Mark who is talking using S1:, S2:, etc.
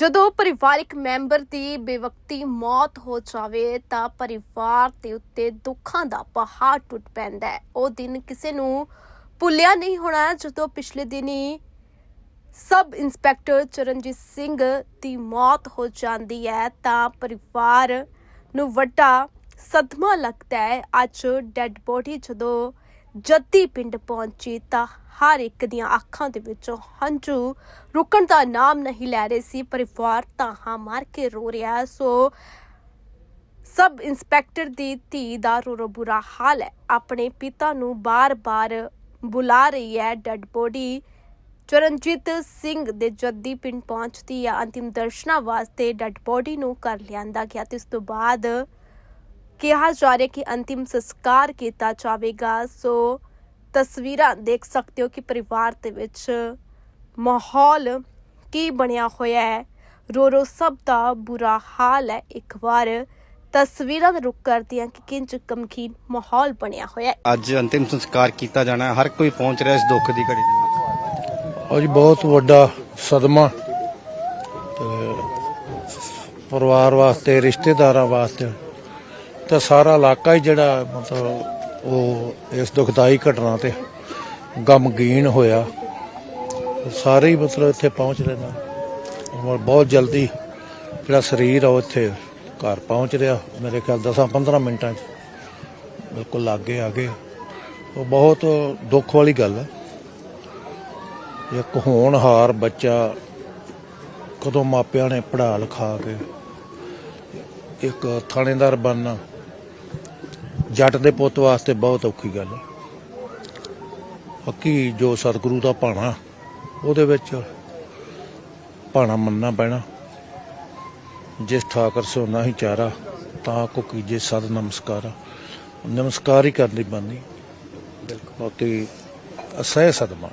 S1: ਜਦੋਂ ਪਰਿਵਾਰਿਕ ਮੈਂਬਰ ਦੀ ਬੇਵਕਤੀ ਮੌਤ ਹੋ ਜਾਵੇ ਤਾਂ ਪਰਿਵਾਰ ਦੇ ਉੱਤੇ ਦੁੱਖਾਂ ਦਾ ਪਹਾੜ ਟੁੱਟ ਪੈਂਦਾ ਹੈ। ਉਹ ਦਿਨ ਕਿਸੇ ਨੂੰ ਭੁੱਲਿਆ ਨਹੀਂ ਹੋਣਾ। ਜਦੋਂ ਪਿਛਲੇ ਦਿਨੀ ਸਬ ਇੰਸਪੈਕਟਰ ਚਰਨਜੀਤ ਸਿੰਘ ਦੀ ਮੌਤ ਹੋ ਜਾਂਦੀ ਹੈ ਤਾਂ ਪਰਿਵਾਰ ਨੂੰ ਵੱਡਾ ਸਦਮਾ ਲੱਗਦਾ ਹੈ। ਅੱਜ ਡੈੱਡ ਬੋਡੀ ਜਦੋਂ ਜੱਦੀ ਪਿੰਡ ਪਹੁੰਚੀ ਤਾਂ ਹਰ ਇੱਕ ਦੀਆਂ ਅੱਖਾਂ ਦੇ ਵਿੱਚੋਂ ਹੰਝੂ ਰੁਕਣ ਦਾ ਨਾਮ ਨਹੀਂ ਲੈ ਰਹੇ ਸੀ, ਪਰਿਵਾਰ ਤਾਂ ਹਾਂ ਮਾਰ ਕੇ ਰੋ ਰਿਹਾ ਸੋ ਸਬ ਇੰਸਪੈਕਟਰ ਦੀ ਧੀ ਦਾ ਰੋ ਰੋ ਬੁਰਾ ਹਾਲ ਹੈ। ਆਪਣੇ ਪਿਤਾ ਨੂੰ ਬਾਰ-ਬਾਰ ਬੁਲਾ ਰਹੀ ਹੈ ਡੈੱਡ ਬੋਡੀ। ਚਰਨਜੀਤ ਸਿੰਘ ਦੇ ਜੱਦੀ ਪਿੰਡ ਪਹੁੰਚਦੀ ਹੈ। ਅੰਤਿਮ ਦਰਸ਼ਨਾਂ ਵਾਸਤੇ ਡੈੱਡ ਬੋਡੀ ਨੂੰ ਕਰ ਲਿਆਂਦਾ ਗਿਆ ਤੇ ਉਸ ਤੋਂ ਬਾਅਦ ਕਿਹਾ ਜਾ ਰਿਹਾ ਕਿ ਅੰਤਿਮ ਸੰਸਕਾਰ ਕੀਤਾ ਜਾਵੇਗਾ। ਸੋ ਤਸਵੀਰਾਂ ਦੇਖ ਸਕਦੇ ਹੋ ਕਿ ਪਰਿਵਾਰ ਦੇ ਵਿੱਚ ਮਾਹੌਲ ਕੀ ਬਣਿਆ ਹੋਇਆ ਹੈ। ਰੋ ਰੋ ਸਭ ਦਾ ਬੁਰਾ ਹਾਲ ਹੈ ਇੱਕ ਵਾਰ। ਤਸਵੀਰਾਂ ਰੁਕ ਕਰਦੀਆਂ ਕਿ ਕਿੰਜ ਗਮਗੀਨ ਮਾਹੌਲ ਬਣਿਆ ਹੋਇਆ ਹੈ।
S2: ਅੱਜ ਅੰਤਿਮ ਸੰਸਕਾਰ ਕੀਤਾ ਜਾਣਾ ਹੈ। ਹਰ ਕੋਈ ਪਹੁੰਚ ਰਿਹਾ ਇਸ ਦੁੱਖ ਦੀ ਘੜੀ ਦੇ ਵਿੱਚ।
S3: ਅੱਜ ਬਹੁਤ ਵੱਡਾ ਸਦਮਾ ਪਰਿਵਾਰ ਵਾਸਤੇ ਰਿਸ਼ਤੇਦਾਰਾਂ ਵਾਸਤੇ ਤਾਂ ਸਾਰਾ ਇਲਾਕਾ ਹੀ ਜਿਹੜਾ ਮਤਲਬ ਉਹ ਇਸ ਦੁਖਦਾਈ ਘਟਨਾ ਤੇ ਗਮਗੀਨ ਹੋਇਆ। ਸਾਰੇ ਹੀ ਮਤਲਬ ਇੱਥੇ ਪਹੁੰਚ ਰਹੇ ਨੇ। ਔਰ ਬਹੁਤ ਜਲਦੀ ਜਿਹੜਾ ਸਰੀਰ ਆ ਉਹ ਇੱਥੇ ਘਰ ਪਹੁੰਚ ਰਿਹਾ। ਮੇਰੇ ਖਿਆਲ 10-15 ਮਿੰਟਾਂ 'ਚ ਬਿਲਕੁਲ ਲਾਗੇ ਆ ਗਏ। ਉਹ ਬਹੁਤ ਦੁੱਖ ਵਾਲੀ ਗੱਲ ਹੈ ਇੱਕ ਹੋਣਹਾਰ ਬੱਚਾ ਕਦੋਂ ਮਾਪਿਆਂ ਨੇ ਪੜ੍ਹਾ ਲਿਖਾ ਕੇ, ਇੱਕ ਥਾਣੇਦਾਰ ਬਣਨਾ ਜੱਟ ਦੇ ਪੁੱਤ ਵਾਸਤੇ ਬਹੁਤ ਔਖੀ ਗੱਲ ਹੈ ਹੱਕੀ ਜੋ ਸਤਿਗੁਰੂ ਦਾ ਭਾਣਾ ਉਹਦੇ ਵਿੱਚ ਭਾਣਾ ਮੰਨਣਾ ਪੈਣਾ। ਜਿਸ ਠਾਕਰ ਸੋ ਨਹੀਂ ਚਾਰਾ ਤਾਂ ਕੋ ਕੀਜੇ ਸਦ ਨਮਸਕਾਰਾ। ਨਮਸਕਾਰ ਹੀ ਕਰਨੀ ਬੰਦੀ ਬਾਕੀ ਅਸਹਿ ਸਦਮਾ।